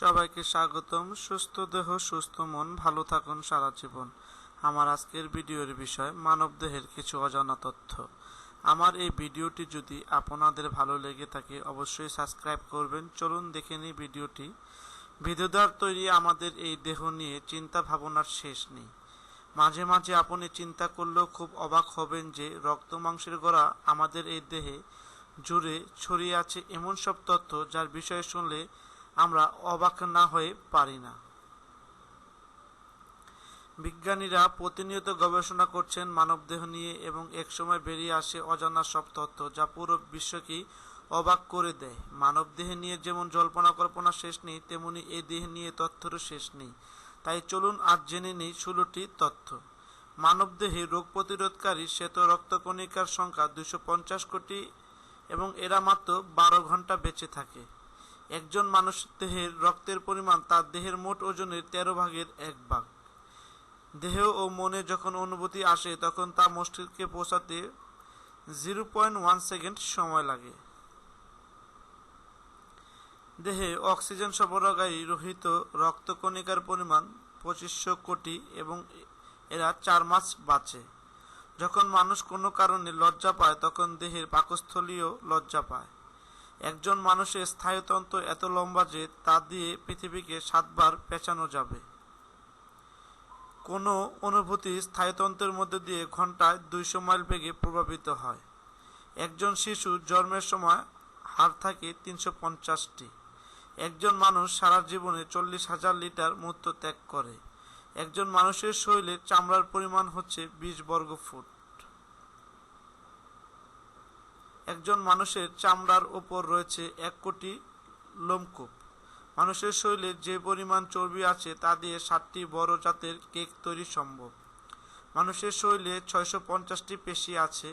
সবাইকে স্বাগতম। সুস্থ দেহ, সুস্থ মন, ভালো থাকুন সারা জীবন। আমার আজকের ভিডিওর বিষয় মানবদেহের কিছু অজানা তথ্য। আমার এই ভিডিওটি যদি আপনাদের ভালো লেগে থাকে, অবশ্যই সাবস্ক্রাইব করবেন। চলুন দেখে নিই ভিডিওটি। ভিডিওদার তৈরি আমাদের এই দেহ নিয়ে চিন্তা ভাবনার শেষ নেই। মাঝে মাঝে আপনি চিন্তা করলেও খুব অবাক হবেন যে রক্ত মাংসের গড়া আমাদের এই দেহে জুড়ে ছড়িয়ে আছে এমন সব তথ্য যার বিষয়ে শুনলে আমরা অবাক না হয়ে পারি না। বিজ্ঞানীরা প্রতিনিয়ত গবেষণা করছেন মানবদেহ নিয়ে এবং একসময় বেরিয়ে আসে অজানা সব তথ্য যা পুরো বিশ্বকেই অবাক করে দেয়। মানবদেহ নিয়ে যেমন জল্পনা কল্পনা শেষ নেই, তেমনি এই দেহ নিয়ে তথ্যেরও শেষ নেই। তাই চলুন আজ জেনে নিই ষোলোটি তথ্য। মানবদেহে রোগ প্রতিরোধকারী শ্বেত রক্তকণিকার সংখ্যা দুশো কোটি এবং এরা মাত্র বারো ঘণ্টা বেঁচে থাকে। একজন মানুষ দেহের রক্তের পরিমাণ তার দেহের মোট ওজনের তেরো ভাগের এক ভাগ। দেহ ও মনে যখন অনুভূতি আসে, তখন তা মস্তিষ্কে পৌঁছাতে জিরো পয়েন্ট ওয়ান সেকেন্ড সময় লাগে। দেহে অক্সিজেন সরবরাহকারী রহিত রক্তকণিকার পরিমাণ পঁচিশশো কোটি এবং এরা চার মাস বাঁচে। যখন মানুষ কোনো কারণে লজ্জা পায়, তখন দেহের পাকস্থলীয় লজ্জা পায়। একজন মানুষের স্থায়ুতন্ত্র এত লম্বা যে তা দিয়ে পৃথিবীকে সাতবার পেঁচানো যাবে। কোনো অনুভূতি স্থায়ুতন্ত্রের মধ্যে দিয়ে ঘন্টায় দুইশো মাইল বেগে প্রভাবিত হয়। একজন শিশু জন্মের সময় হার থাকে তিনশো পঞ্চাশটি। একজন মানুষ সারা জীবনে চল্লিশ হাজার লিটার মূত্র ত্যাগ করে। একজন মানুষের শরীরে চামড়ার পরিমাণ হচ্ছে বিশ বর্গ ফুট একজন মানুষের চামড়ার ওপর রয়েছে এক কোটি লোমকূপ। মানুষের শরীরে যে পরিমাণ চর্বি আছে, তা দিয়ে ষাটটি বড় জাতের কেক তৈরি সম্ভব। মানুষের শরীরে ছয়শো পঞ্চাশটি পেশি আছে,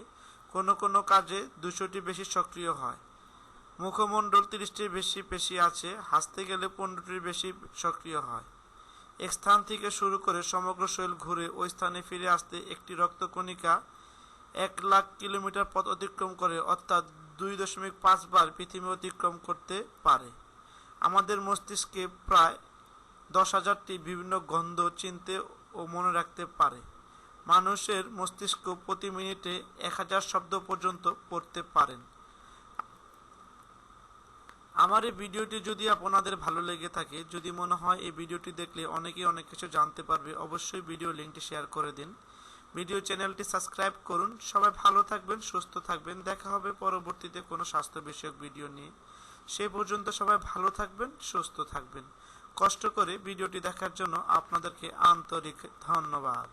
কোনো কোনো কাজে দুশোটি বেশি সক্রিয় হয়। মুখমণ্ডল তিরিশটির বেশি পেশি আছে, হাসতে গেলে পনেরোটির বেশি সক্রিয় হয়। এক স্থান থেকে শুরু করে সমগ্র শরীর ঘুরে ওই স্থানে ফিরে আসতে একটি রক্তকণিকা এক লাখ কিলোমিটার পথ অতিক্রম করে, অর্থাৎ দুই দশমিক পাঁচ বার পৃথিবী অতিক্রম করতে পারে। আমাদের মস্তিষ্কে প্রায় দশ হাজারটি বিভিন্ন গন্ধ, চিনতে ও মনে রাখতে পারে। মানুষের মস্তিষ্ক প্রতি মিনিটে এক হাজার শব্দ পর্যন্ত পড়তে পারেন। আমার এই ভিডিওটি যদি আপনাদের ভালো লেগে থাকে, যদি মনে হয় এই ভিডিওটি দেখলে অনেকেই অনেক কিছু জানতে পারবে, অবশ্যই ভিডিও লিঙ্কটি শেয়ার করে দিন। ভিডিও চ্যানেলটি সাবস্ক্রাইব করুন। সবাই ভালো থাকবেন, সুস্থ থাকবেন। দেখা হবে পরবর্তীতে কোনো স্বাস্থ্য বিষয়ক ভিডিও নিয়ে। সে পর্যন্ত সবাই ভালো থাকবেন, সুস্থ থাকবেন। কষ্ট করে ভিডিওটি দেখার জন্য আপনাদেরকে আন্তরিক ধন্যবাদ।